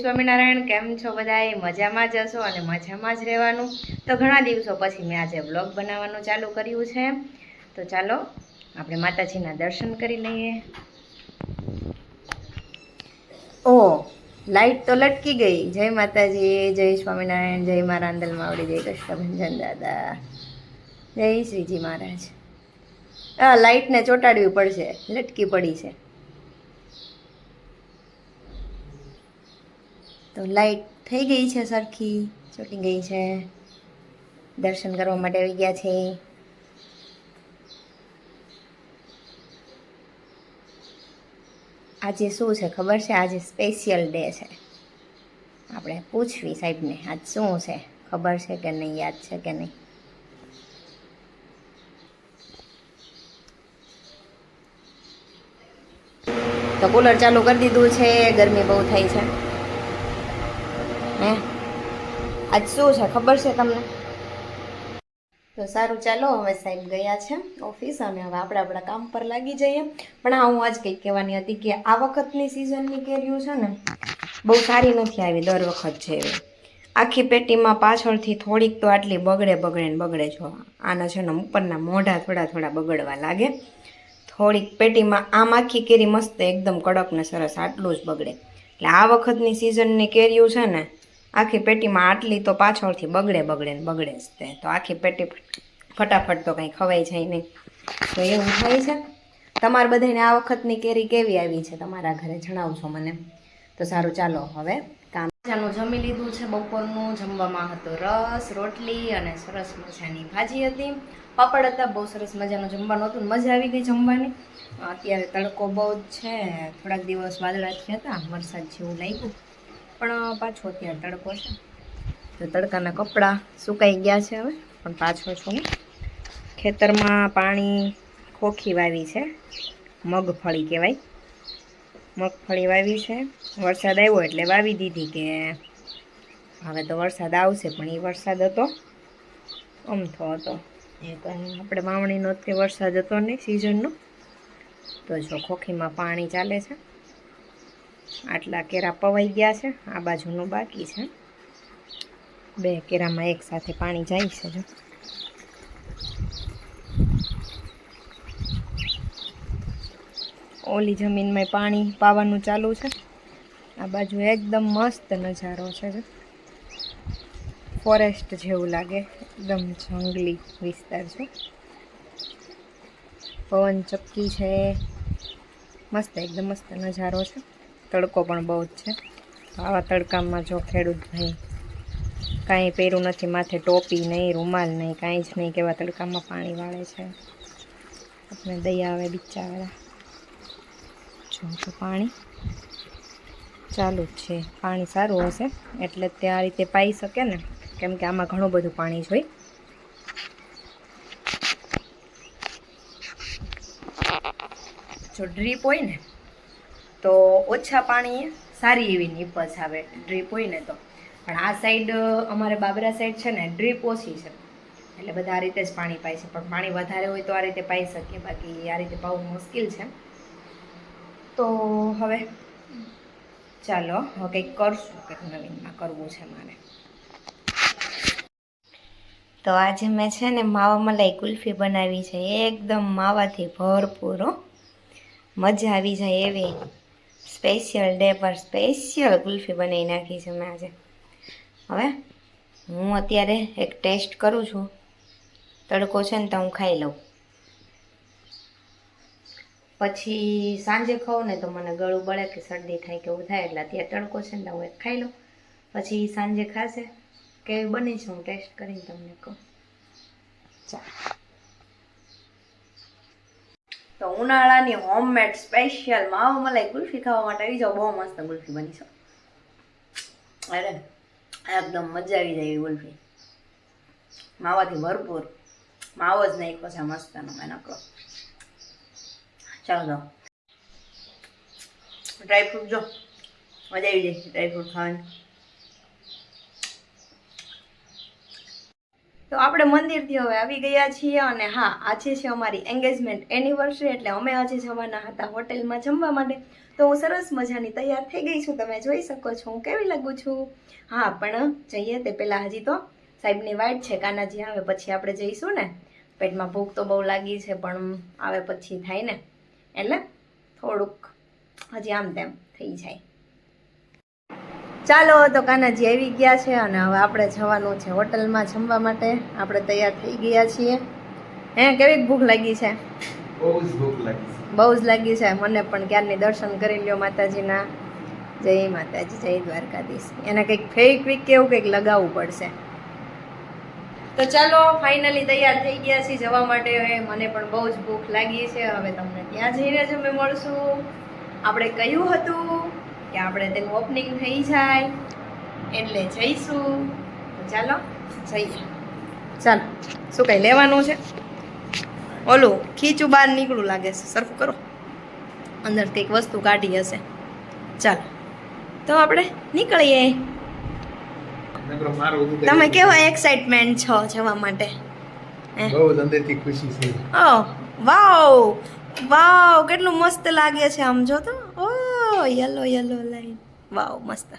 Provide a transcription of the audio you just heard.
સ્વામિનારાયણ, કેમ છો બધાએ મજામાં જ હશો અને મજામાં જ રહેવાનું? તો ઘણા દિવસો પછી મેં આજે બ્લોગ બનાવવાનું ચાલુ કર્યું છે. તો ચાલો, આપણે માતાજીના દર્શન કરી લઈએ. ઓ, લાઈટ તો લટકી ગઈ. જય માતાજી, જય સ્વામિનારાયણ, જય મારા આંદલ માવડી, જય કૃષ્ણભંજન દાદા. જય શ્રીજી મહારાજ. આ લાઇટને ચોંટાડવી પડશે, લટકી પડી છે. તો લાઈટ થઈ ગઈ છે સરખી, ચોટી ગઈ છે. દર્શન કરવા માટે આવી ગયા છે. આજે શું છે ખબર છે? આજે સ્પેશિયલ ડે છે. આપણે પૂછવી સાહેબને, આજ શું છે? ખબર છે કે નહીં, યાદ છે કે નહીં? તો કુલર ચાલુ કરી દીધું છે, ગરમી બહુ થાય છે. હે? આજ શું છે? ખબર છે તમને? તો સારું, ચાલો હવે સાહેબ ગયા છે ઓફિસ અને હવે આપણે આપણા કામ પર લાગી જઈએ. પણ આ હું આજ કંઈક કહેવાની હતી કે આ વખતની સિઝનની કેરીઓ છે ને, બહુ સારી નથી આવી દર વખત છે એવી. આખી પેટીમાં પાછળથી થોડીક તો આટલી બગડે બગડે ને બગડે જો. આના છે ને ઉપરના મોઢા થોડા થોડા બગડવા લાગે. થોડીક પેટીમાં આમ આખી કેરી મસ્ત એકદમ કડક ને સરસ આટલું જ બગડે. એટલે આ વખતની સિઝનની કેરીઓ છે ને આખી પેટીમાં આટલી તો પાછળથી બગડે બગડે ને બગડે જ તે. તો આખી પેટી ફટાફટ તો કંઈ ખવાઈ જાય નહીં. તો એવું થાય છે. તમારે બધાને આ વખતની કેરી કેવી આવી છે તમારા ઘરે જણાવશો મને. તો સારું, ચાલો હવે કામ. મજાનું જમી લીધું છે બપોરનું. જમવામાં હતો રસ, રોટલી અને સરસ મજાની ભાજી હતી. પાપડ હતા, બહુ સરસ મજાનું જમવાનું હતું. મજા આવી ગઈ જમવાની. અત્યારે તડકો બહુ જ છે. થોડાક દિવસ વાદળાથી હતા, વરસાદ જેવું લાગ્યું. પણ પાછો અત્યારે તડકો છે. તો તડકાના કપડાં સુકાઈ ગયા છે હવે, પણ પાછો છું ખેતરમાં પાણી ખોખી વાવી છે, મગફળી કહેવાય. મગફળી વાવી છે, વરસાદ આવ્યો એટલે વાવી દીધી કે હવે તો વરસાદ આવશે, પણ એ વરસાદ હતો અમથો હતો. એ તો આપણે વાવણીનો તે વરસાદ હતો નહીં સિઝનનો તો જો ખોખીમાં પાણી ચાલે છે. આટલા કેરા પવાઈ ગયા છે. આ બાજુનું બાકી છે. બે કેરામાં એક સાથે પાણી જાય છે જો. ઓલી જમીનમાં પાણી પાવાનું ચાલુ છે. આ બાજુ એકદમ મસ્ત નજારો છે જો. ફોરેસ્ટ જેવું લાગે. એકદમ જંગલી વિસ્તાર છે. પવન ચક્કી છે. મસ્ત, એકદમ મસ્ત નજારો છે. તડકો પણ બહુ જ છે. આવા તડકામાં જો ખેડૂત ભાઈ કાંઈ પહેર્યું નથી, માથે ટોપી નહીં, રૂમાલ નહીં, કાંઈ જ નહીં કેવા તડકામાં પાણી વાળે છે. આપણે દયા આવે બિચારા. જો તો પાણી ચાલુ જ છે. પાણી સારું હશે, એટલે તે આ રીતે પાઈ શકે ને, કેમ કે આમાં ઘણું બધું પાણી જોઈ. જો ડ્રીપ હોય ને તો ઓછા પાણીએ સારી એવી નીપજ આવે, ડ્રીપ હોય ને તો. પણ આ સાઈડ અમારે બાબરા સાઈડ છે ને, ડ્રીપ ઓછી છે. એટલે બધા આ રીતે જ પાણી પાય છે. પણ પાણી વધારે હોય તો આ રીતે પાઈ શકીએ. બાકી આ રીતે પાવું મુશ્કેલ છે. તો હવે ચાલો, હવે કંઈક કરશું કંઈક નવીનમાં. કરવું છે મારે. તો આજે મેં છે ને માવા મલાઈ કુલ્ફી બનાવી છે. એકદમ માવાથી ભરપૂર મજા આવી જાય એવી. સ્પેશિયલ ડે પર સ્પેશિયલ કુલ્ફી બનાવી નાખી છે મેં આજે. હવે હું અત્યારે એક ટેસ્ટ કરું છું. તડકો છે ને તો હું ખાઈ લઉં. પછી સાંજે ખાઉં ને તો મને ગળું બળે કે શરદી થાય કે એવું થાય એટલે અત્યારે તડકો છે ને તો હું એક ખાઈ લઉં. પછી સાંજે ખાશે કેવી બની છે હું ટેસ્ટ કરીને તમને કહું. ચાલો. તો ઉનાળાની હોમમેડ સ્પેશિયલ માવા મલાઈ કુલ્ફી ખાવા માટે આવી જાઓ, બહુ મસ્ત કુલ્ફી બની છે. અરે, એકદમ મજા આવી જાય એવી કુલ્ફી. માવાથી ભરપૂર. માવો જ નહીં છે મસ્તનો મેં નકરો. ચાલો ડ્રાયફ્રૂટ જો. મજા આવી જાય ડ્રાયફ્રૂટ ખાવાની. તો આપણે મંદિરથી હવે આવી ગયા છીએ અને હા, આજે છે અમારી એન્ગેજમેન્ટ એનિવર્સરી એટલે અમે આજે જવાના હતા હોટેલમાં જમવા માટે. તો હું સરસ મજાની તૈયાર થઈ ગઈ છું. તમે જોઈ શકો છો હું કેવી લાગુ છું. હા, પણ જઈએ તે પહેલાં હજી તો સાહેબની વાઈટ છે કાનાજી આવે પછી આપણે જઈશું ને. પેટમાં ભૂખ તો બહુ લાગી છે, પણ આવે પછી થાય ને. એટલે થોડુંક હજી આમ તેમ થઈ જાય. ચાલો તો કાનાજી આવી ગયા છે અને હવે આપણે જવાનું છે હોટલમાં જમવા માટે. આપણે તૈયાર થઈ ગયા છીએ. હે કેવી ભૂખ લાગી છે? બહુ જ ભૂખ લાગી છે. બહુ જ લાગી છે. મને પણ ક્યારની દર્શન કરી લ્યો માતાજીના. જય માતાજી જય દ્વારકાધીશ. એને કંઈક ફેક વીક કેવું કંઈક લગાવવું પડશે. તો ચાલો ફાઇનલી તૈયાર થઈ ગયા છીએ જવા માટે. હવે મને પણ બહુ જ ભૂખ લાગી છે. હવે તમને ત્યાં જઈને જ અમે મળશું. આપણે કહ્યું હતું કે આપણે તેનું ઓપનિંગ થઈ જાય એટલે જઈશું. ચાલો જઈએ. ચાલો શું કંઈ લેવાનું છે? ઓલું ખીચું બહાર નીકળું લાગે છે. સરખું કરો. અંદરથી એક વસ્તુ કાઢી હશે. ચાલો. તો આપણે નીકળીએ. તમે કેવા એક્સાઇટમેન્ટ છો જવા માટે? બહુ અંદરથી ખુશી છે. ઓ વાવ વાવ કેટલું મસ્ત લાગે છે આમ જો તો. ઓ યલો યલો લાઈન વાવ મસ્ત